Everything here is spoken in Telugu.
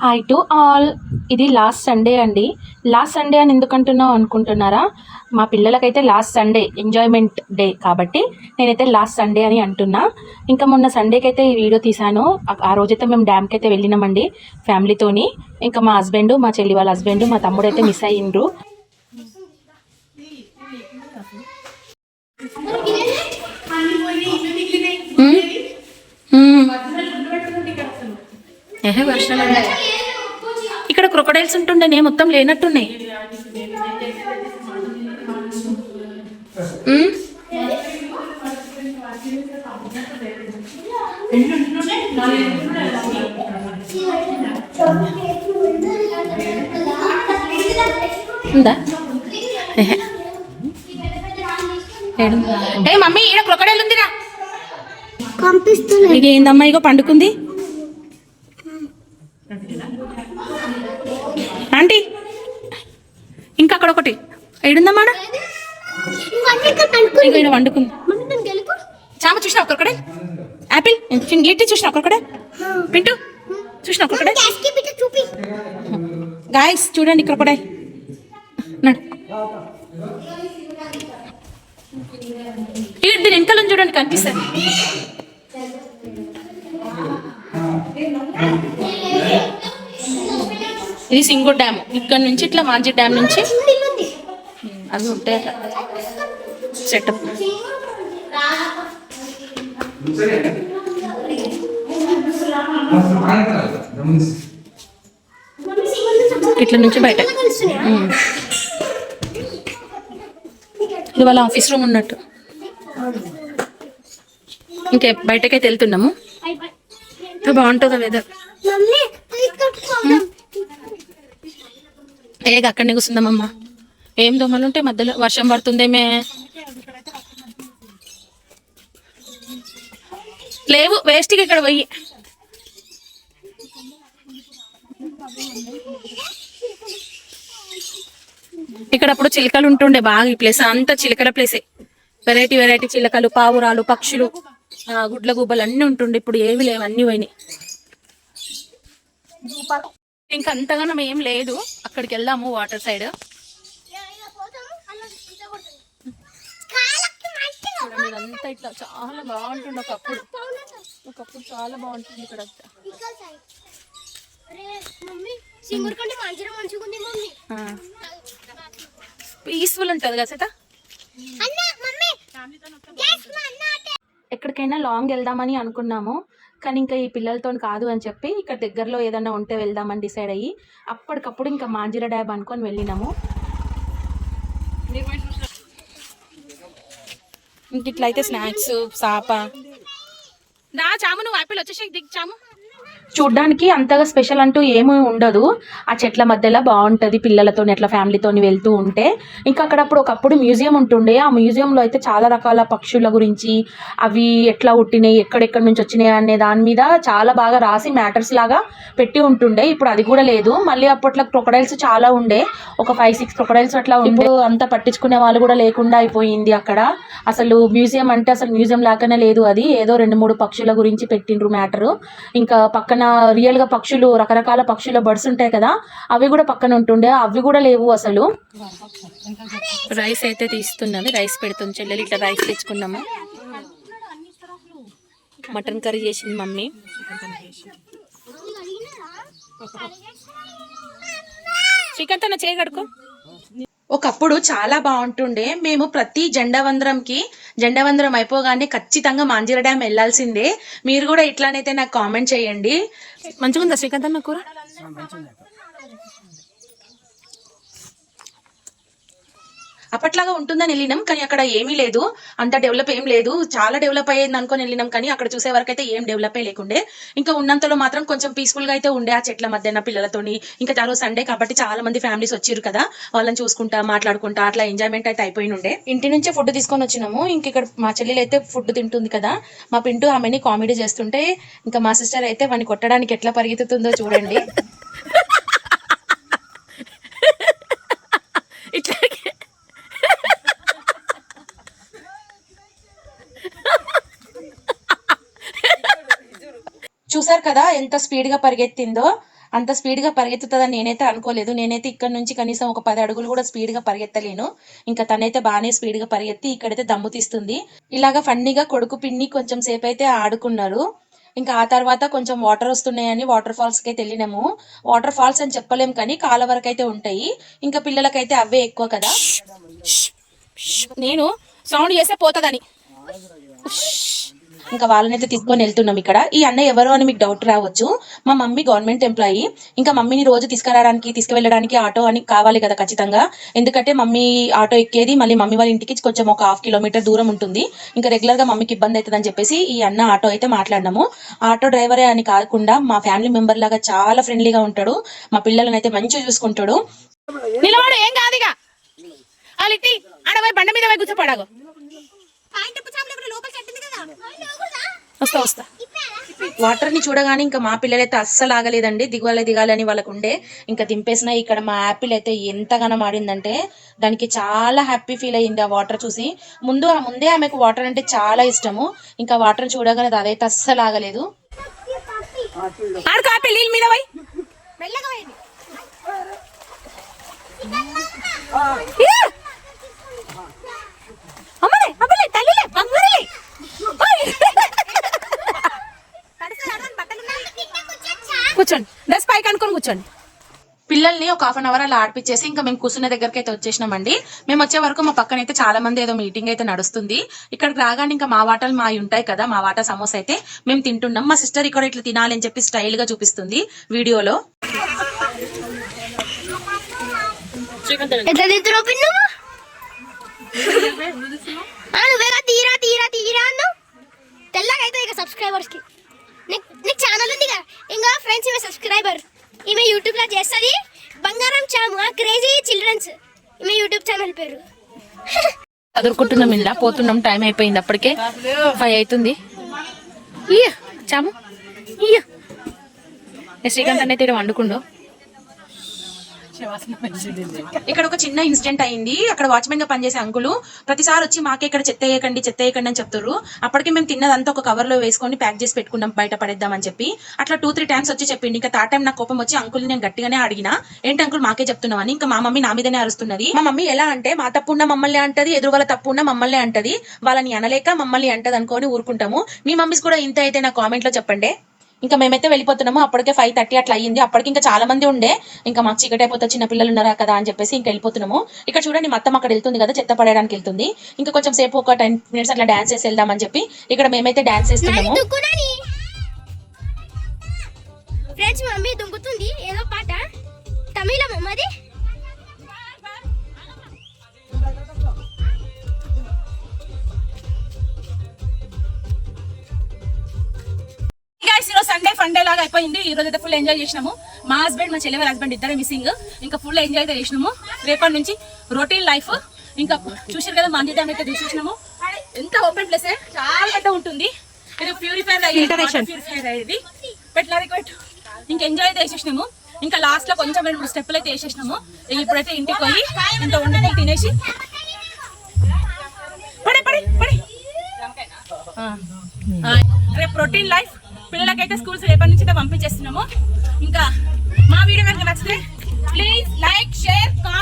హాయ్ టు ఆల్ ఇది లాస్ట్ సండే అండి. లాస్ట్ సండే అని ఎందుకు అంటున్నావు అనుకుంటున్నారా? మా పిల్లలకైతే లాస్ట్ సండే ఎంజాయ్మెంట్ డే కాబట్టి నేనైతే లాస్ట్ సండే అని అంటున్నా. ఇంకా మొన్న సండేకి అయితే ఈ వీడియో తీశాను. ఆ- ఆ రోజైతే మేము డ్యామ్కి అయితే వెళ్ళినామండి ఫ్యామిలీతోని ఇంకా మా హస్బెండ్ మా చెల్లి వాళ్ళ హస్బెండ్ మా తమ్ముడు అయితే మిస్ అయ్యిండ్రు. ఏహే వర్షం ఇక్కడ క్రొకడైల్స్ ఉంటుండే మొత్తం లేనట్టున్నాయి. ఉందా. ఏ మమ్మీ ఈడ క్రొకడైల్ ఉందిరా. పంపిస్తున్నా ఇక ఏందమ్మా ఇగో పండుకుంది? ఆంటీ ఇంకా అక్కడ ఒకటి? ఇగో ఈడ వండుకుంది. చామ చూసిన ఒక్కడే యాపిల్? గిట్టి చూసిన ఒక్కడే పింటు? చూసిన ఒక్కడే చూపి. గాయస్ చూడండి క్రొకడే నడు. ఇక దీని వెనకాల ఉంది చూడండి కనిపిస్తుంది. ఇది సింగూర్ డ్యామ్. ఇక్కడ నుంచి ఇట్లా మాంజీ డ్యామ్ నుంచి. అవి ఉంటాయి సెటప్ ఇట్లా నుంచి బయట. ఇది వాళ్ళ ఆఫీస్ రూమ్ ఉన్నట్టు. ఇంకే బయటకైతే వెళ్తున్నాము. బాగుంటుందో వెదర్. ఏగ అక్కడనే కూర్చుందామమ్మా ఏం దొమ్మలు ఉంటే మధ్యలో వర్షం పడుతుందేమే లేవు వేస్ట్గా ఇక్కడ పోయి. ఇక్కడ అప్పుడు చిలకలు ఉంటుండే బాగా ఈ ప్లేస్ అంతా చిలకల ప్లేసే వెరైటీ వెరైటీ చిలకలు పావురాలు పక్షులు గుడ్ల గుబ్బలు అన్నీ ఉంటుండే ఇప్పుడు ఏవి లేవు అన్నీ పోయినాయి. ఇంకా అంతగానం ఏం లేదు. అక్కడికి వెళ్దాము వాటర్ సైడ్. ఇదంతా ఇట్లా చాలా బాగుంటుంది ఒకప్పుడు. ఒకప్పుడు చాలా బాగుంటుంది ఇక్కడ అంతా. పీస్ఫుల్ ఉంటుంది కదా సీత. ఎక్కడికైనా లాంగ్ వెళ్దామని అనుకున్నాము. కానీ ఇంకా ఈ పిల్లలతో కాదు అని చెప్పి ఇక్కడ దగ్గరలో ఏదైనా ఉంటే వెళ్దామని డిసైడ్ అయ్యి అప్పటికప్పుడు ఇంకా మాంజిర డ్యాబ్ అనుకొని వెళ్ళినాము. ఇంక ఇట్లయితే స్నాక్స్ సాప. దా చాము నువ్వు యాపిల్ వచ్చేసి దిగ్ చాము. చూడ్డానికి అంతగా స్పెషల్ అంటూ ఏమీ ఉండదు. ఆ చెట్ల మధ్యలో బాగుంటుంది పిల్లలతో అట్లా ఫ్యామిలీతోని వెళ్తూ ఉంటే. ఇంకా అక్కడప్పుడు ఒకప్పుడు మ్యూజియం ఉంటుండే. ఆ మ్యూజియంలో అయితే చాలా రకాల పక్షుల గురించి అవి ఎట్లా పుట్టినాయి ఎక్కడెక్కడి నుంచి వచ్చినాయి అనే దాని మీద చాలా బాగా రాసి మ్యాటర్స్ లాగా పెట్టి ఉంటుండే. ఇప్పుడు అది కూడా లేదు. మళ్ళీ అప్పట్లో క్రొకడైల్స్ చాలా ఉండే. ఒక ఫైవ్ సిక్స్ క్రొకడైల్స్ అట్లా ఉండే. ఇప్పుడు అంతా పట్టించుకునే వాళ్ళు కూడా లేకుండా అయిపోయింది అక్కడ. అసలు మ్యూజియం అంటే అసలు మ్యూజియం లాగానే లేదు అది. ఏదో రెండు మూడు పక్షుల గురించి పెట్టిండ్రు మ్యాటర్. ఇంకా పక్కన రియల్గా పక్షులు రకరకాల పక్షుల బర్డ్స్ ఉంటాయి కదా అవి కూడా పక్కన ఉంటుండే. అవి కూడా లేవు అసలు. రైస్ అయితే తీస్తున్నది రైస్ పెడుతుంది చెల్లెలు. ఇట్లా రైస్ తెచ్చుకున్నాము? మటన్ కర్రీ చేసింది మమ్మీ. శ్రీకాంత్ అన్న చేయగడుకో ఒకప్పుడు చాలా బాగుంటుండే. మేము ప్రతి జెండా వందరంకి జెండా వందరం అయిపోగానే ఖచ్చితంగా మాంజిర డ్యామ్ వెళ్ళాల్సిందే. మీరు కూడా ఇట్లానైతే నాకు కామెంట్ చేయండి. మంచిగా ఉందా శ్రీకాంత్ అన్న కూర అప్పట్లాగా ఉంటుందని వెళ్ళినాం కానీ అక్కడ ఏమీ లేదు. అంత డెవలప్ ఏం లేదు. చాలా డెవలప్ అయ్యింది అనుకొని వెళ్ళినాం కానీ అక్కడ చూసే వరకు అయితే ఏం డెవలప్ లేకుండే. ఇంకా ఉన్నంతలో మాత్రం కొంచెం పీస్ఫుల్గా అయితే ఉండే ఆ చెట్ల మధ్యన పిల్లలతోని. ఇంకా చాలా సండే కాబట్టి చాలా మంది ఫ్యామిలీస్ వచ్చారు కదా. వాళ్ళని చూసుకుంటా మాట్లాడుకుంటా అట్లా ఎంజాయ్మెంట్ అయితే అయిపోయి ఉండే. ఇంటి నుంచే ఫుడ్ తీసుకొని వచ్చినాము. ఇంక ఇక్కడ మా చెల్లెలు అయితే ఫుడ్ తింటుంది కదా. మా పింటూ ఆమెని కామెడీ చేస్తుంటే ఇంకా మా సిస్టర్ అయితే వాడిని కొట్టడానికి ఎట్లా పరిగెత్తుతుందో చూడండి ఇట్లా చూసారు కదా ఎంత స్పీడ్గా పరిగెత్తిందో? అంత స్పీడ్గా పరిగెత్తుతుందని నేనైతే అనుకోలేదు. నేనైతే ఇక్కడ నుంచి కనీసం ఒక పది అడుగులు కూడా స్పీడ్గా పరిగెత్తలేను. ఇంకా తనైతే బాగానే స్పీడ్గా పరిగెత్తి ఇక్కడైతే దమ్ము తీస్తుంది. ఇలాగా ఫన్నీగా కొడుకు పిన్ని కొంచెం సేపు అయితే ఆడుకున్నారు. ఇంకా ఆ తర్వాత కొంచెం వాటర్ వస్తున్నాయని వాటర్ ఫాల్స్కి అయితే వెళ్ళినాము. వాటర్ ఫాల్స్ అని చెప్పలేం కానీ కాల వరకు అయితే ఉంటాయి. ఇంకా పిల్లలకైతే అవే ఎక్కువ కదా. నేను సౌండ్ చేస్తే పోతుందని. ఇంకా వాళ్ళనైతే తీసుకొని వెళ్తున్నాం ఇక్కడ. ఈ అన్న ఎవరు అని మీకు డౌట్ రావచ్చు. మా మమ్మీ గవర్నమెంట్ ఎంప్లాయీ ఇంకా మమ్మీని రోజు తీసుకురావడానికి తీసుకువెళ్ళడానికి ఆటో అని కావాలి కదా ఖచ్చితంగా. ఎందుకంటే మమ్మీ ఆటో ఎక్కేది మళ్ళీ మమ్మీ వాళ్ళ ఇంటికి కొంచెం ఒక హాఫ్ కిలోమీటర్ దూరం ఉంటుంది. ఇంకా రెగ్యులర్గా మమ్మీకి ఇబ్బంది అవుతుందని చెప్పేసి ఈ అన్న ఆటో అయితే మాట్లాడినాము. ఆటో డ్రైవరే అని కాకుండా మా ఫ్యామిలీ మెంబర్ లాగా చాలా ఫ్రెండ్లీగా ఉంటాడు. మా పిల్లలని అయితే మంచిగా చూసుకుంటాడు. నిలబడు ఏం కాదుగా. అలిట్టి ఆడవై బండ మీద పోయి కూర్చోపడాగు వస్తా వస్తా. వాటర్ని చూడగానే ఇంకా మా పిల్లలైతే అస్సలు ఆగలేదండి. దిగాలి దిగాలి అని వాళ్ళకు ఉండే ఇంకా దింపేసిన ఇక్కడ మా యాపిల్ అయితే ఎంతగానో ఆడిందంటే దానికి చాలా హ్యాపీ ఫీల్ అయ్యింది ఆ వాటర్ చూసి. ముందు ఆ ముందే ఆమెకు వాటర్ అంటే చాలా ఇష్టము. ఇంకా వాటర్ చూడగానే అది అదైతే అస్సలు ఆగలేదు. మీద కూర్చోండి. పిల్లల్ని ఒక హాఫ్ అన్ అవర్ అలా ఆడిపించేసి ఇంకా మేము కూర్చున్న దగ్గరికి అయితే వచ్చేసినామండి. మేము వచ్చే వరకు మా పక్కన అయితే చాలా మంది ఏదో మీటింగ్ అయితే నడుస్తుంది. ఇక్కడికి రాగానే ఇంకా మా వాటలు మా ఉంటాయి కదా మా వాటా సమోసా అయితే మేము తింటున్నాం. మా సిస్టర్ ఇక్కడ ఇట్లా తినాలి అని చెప్పి స్టైల్గా చూపిస్తుంది వీడియోలో. తీరా తీరా తెల్లగా అయితే ఇక సబ్స్క్రైబర్స్కి. నీకు నీకు ఛానల్ ఉంది ఇంకా ఫ్రెండ్స్ సబ్స్క్రైబర్ ఈమె యూట్యూబ్లో చేస్తుంది బంగారం చాము క్రేజీ చిల్డ్రన్స్ ఈమె యూట్యూబ్ ఛానల్ పేరు. చదువుకుంటున్నాం ఇలా పోతున్నాం టైం అయిపోయింది అప్పటికే. ఫైవ్ అవుతుంది. ఇయ్య చాము. ఇయ్య. శ్రీకాంత్ అనేది వండుకుండో? ఇక్కడ ఒక చిన్న ఇన్సిడెంట్ అయింది. అక్కడ వాచ్మెన్గా పనిచేసే అంకులు ప్రతిసారి వచ్చి మాకే ఇక్కడ చెత్త వేయకండి చెత్త వేయకండి అని చెప్తారు. అప్పటికే మేము తిన్నదంతా ఒక కవర్లో వేసుకొని ప్యాక్ చేసి పెట్టుకున్నాం బయట పడేద్దాం అని చెప్పి. అట్లా టూ త్రీ టైమ్స్ వచ్చి చెప్పింది ఇంకా థర్డ్ టైం నాకు కోపం వచ్చి అంకుల్ నేను గట్టిగానే అడిగిన ఏంటి అంకుల్ మాకే చెప్తున్నామని ఇంకా మా మమ్మీ నా మీదనే అరుస్తున్నది. మా మమ్మీ ఎలా అంటే మా తప్పు ఉన్న మమ్మల్ని అంటది ఎదురు వాళ్ళ తప్పు ఉన్న మమ్మల్ని అంటది. వాళ్ళని అనలేక మమ్మల్ని అంటది అనుకొని ఊరుకుంటాము. మీ మమ్మీస్ కూడా ఇంత అయితే నా కామెంట్లో చెప్పండి. ఇంకా మేమైతే వెళ్ళిపోతున్నాము అప్పటికే ఫైవ్ థర్టీ అట్లా అయ్యింది. అప్పటికి ఇంకా చాలా మంది ఉండే. ఇంకా మాకు చీకటి అయిపోతే చిన్న పిల్లలు ఉన్నారా కదా అని చెప్పేసి ఇంకా వెళ్ళిపోతున్నాము. ఇక్కడ చూడండి మొత్తం అక్కడ వెళ్తుంది కదా చెత్త పడేయడానికి వెళ్తుంది. ఇంకా కొంచెం సేపు ఒక టెన్ మినిట్స్ అట్లా డాన్స్ చేసి వెళ్దామని చెప్పి ఇక్కడ మేమైతే డాన్స్ చేస్తున్నాము. ఫ్రెండ్స్ మమ్మీ దుంకుతుంది. ఏదో పాట. తమిళం అది సండే ఫండే లాగా అయిపోయింది. ఈ రోజు అయితే ఫుల్ ఎంజాయ్ చేసినాము. మా హస్బెండ్ మా చెల్లె హస్బెండ్ ఇద్దరే మిస్సింగ్ ఇంకా ఫుల్ ఎంజాయ్ అయితే చేసినాము. రేపటి నుంచి రొటీన్ లైఫ్ ఇంకా చూసారు కదా మంది డ్యామ్ అయితే చూసేసినాము ఎంత ఓపెన్ ప్లేస్ చాలా పెద్ద ఉంటుంది. ఇది ప్యూరిఫైర్ ప్యూరిఫైర్ అయ్యేది పెట్టలేదు పెట్టు ఇంకా ఎంజాయ్ అయితే చేసేసినాము. ఇంకా లాస్ట్లో కొంచెం రెండు మూడు స్టెప్పులు అయితే వేసేసినాము ఇప్పుడైతే ఇంటికి పోయి ఇంత వండుకొని తినేసి. పడే పడే పడే. ఆ. ఆ, రేపు రొటీన్ లైఫ్ పిల్లలకైతే స్కూల్స్ రేపటి నుంచి అయితే పంపించేస్తున్నాము. ఇంకా మా వీడియో కనుక నచ్చితే ప్లీజ్ లైక్ షేర్ కామెంట్